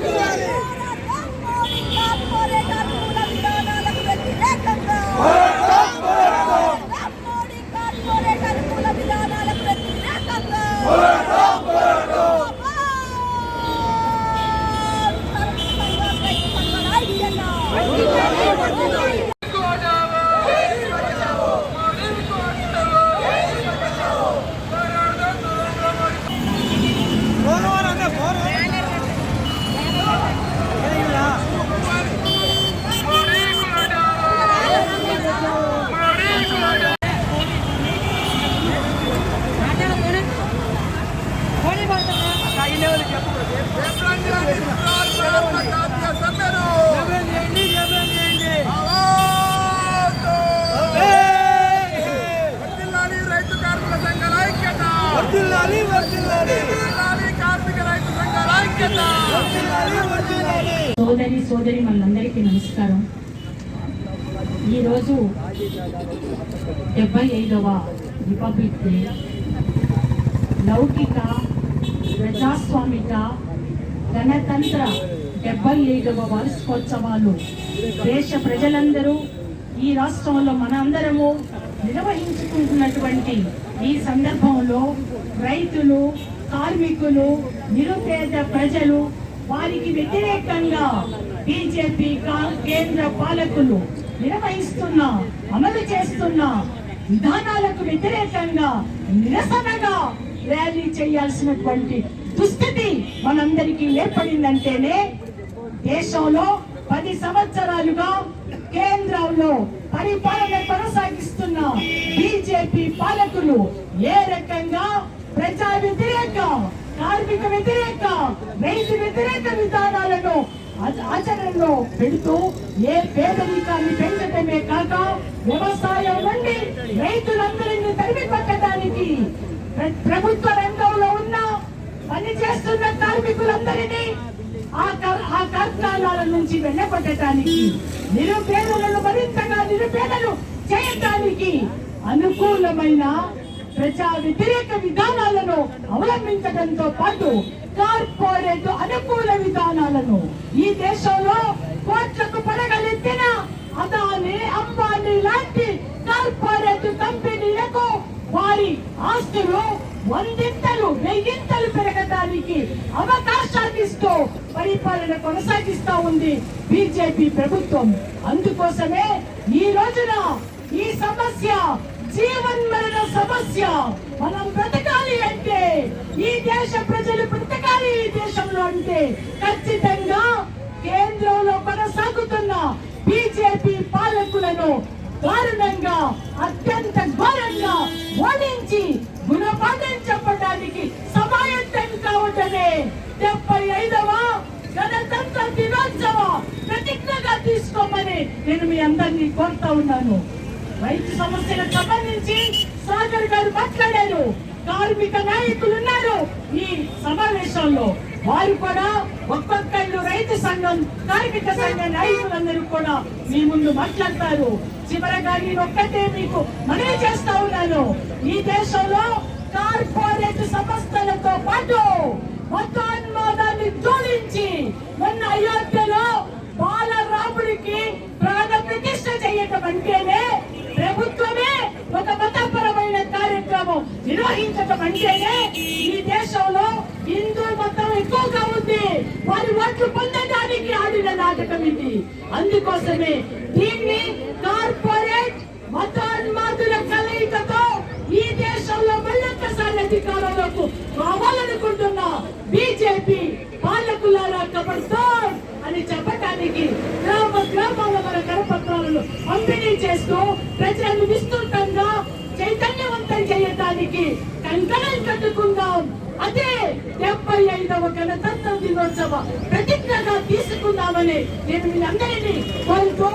Yeah. సోదరి సోదరి మనందరికీ నమస్కారం. ఈరోజు డెబ్బై ఐదవ రిపబ్లిక్ డే. లౌకిక ప్రజాస్వామిక గణతంత్ర డెబ్బై ఐదవ వార్షికోత్సవాలు దేశ ప్రజలందరూ ఈ రాష్ట్రంలో మనందరము నిర్వహించుకుంటున్నటువంటి ఈ సందర్భంలో రైతులు కార్మికులు నిరుపేద ప్రజలు వారికి వ్యతిరేకంగా బీజేపీ కేంద్ర పాలకులు నిర్వహిస్తున్న అమలు చేస్తున్న విధానాలకు వ్యతిరేకంగా నిరసనగా ర్యాలీ చేయాల్సినటువంటి దుస్థితి మనందరికీ ఏర్పడిందంటేనే దేశంలో పది సంవత్సరాలుగా కేంద్రంలో పరిపాలన కొనసాగిస్తున్న బీజేపీ పాలకులు ఏ రకంగా ప్రజా వ్యతిరేక కార్మిక వ్యతిరేక రైతు వ్యతిరేక విధానాలను ఆచరణలో పెడుతూ ఏ పేదరికాన్ని పెంచడమే కాక వ్యవసాయం నుండి రైతులందరినీ తరిమి పట్టడానికి ప్ర- ప్రభుత్వ రంగంలో ఉన్న పని చేస్తున్న కార్మికులందరినీ ఆ కర్- ఆ కార్ఖానాల నుంచి వెళ్ళగొట్టడానికి నిరుపేదలను మరింతగా నిరుపేదలు చేయటానికి అనుకూలమైన ప్రజా వ్యతిరేక విధానాలను అవలంబించడంతో పాటు కార్పొరేట్ అనుకూల విధానాలను ఈ దేశంలో కోట్లకు పడగలెత్తిన అదాని అంబానీ లాంటి కార్పొరేట్ కంపెనీలకు వారి ఆస్తులు వందింతలు వెయ్యింతలు పెరగడానికి అవకాశాలు ఇస్తూ పరిపాలన కొనసాగిస్తా ఉంది బీజేపీ ప్రభుత్వం. అందుకోసమే ఈ రోజున ఈ సమస్య జీవన్ మరణ సమస్య. మనం బ్రతకాలి అంటే ఈ దేశ ప్రజలు బ్రతకాలి ఈ దేశంలో అంటే ఖచ్చితంగా కేంద్రంలో కొనసాగుతున్న బీజేపీ పాలకులను దారుణంగా అత్యంత ఘోరంగా ఓడించి గుణపాఠం చెప్పడానికి సమాయత్తం కావటమే డెబ్బై ఐదవ గణతంత్ర దినోత్సవ ప్రతిజ్ఞగా తీసుకోమని నేను మీ అందరినీ కోరుతా ఉన్నాను. రైతు సమస్యలకు సంబంధించి సాగర్ గారు మాట్లాడారు. కార్మిక నాయకులు ఉన్నారు ఈ సమావేశంలో వారు కూడా ఒక్కొక్కళ్ళు రైతు సంఘం కార్మిక సంఘ నాయకులందరూ కూడా మీ ముందు మాట్లాడతారు. చివరగా నేను ఒక్కటే మీకు మనవి చేస్తా ఉన్నాను. ఈ దేశంలో కార్పొరేట్ సంస్థలతో పాటు మతోన్మాదాన్ని జోడించి మొన్న అయోధ్యలో హిందూ మతం ఎక్కువగా ఉంది. వారి ఓట్లు పొందడానికి ఆడిన నాటకం ఇది. అందుకోసమే దీన్ని కార్పొరేట్ మతాన్మాతుల కలయికతో ఈ దేశంలో మళ్ళొక్కసారి అధికారంలోకి రావాలనుకుంటున్న బీజేపీ పాలకులారా కబడతాం అని చెప్పటానికి గ్రామ గ్రామాల మన కరపత్రాలను పంపిణీ చేస్తూ ప్రజలను విస్తృతంగా చైతన్యవంతం చేయటానికి కంకణం కట్టుకుందాం. అదే డెబ్బై ఐదవ గణతంత్ర దినోత్సవ ప్రతిజ్ఞగా తీసుకున్నామని నేను మీ అందరినీ కోరుతూ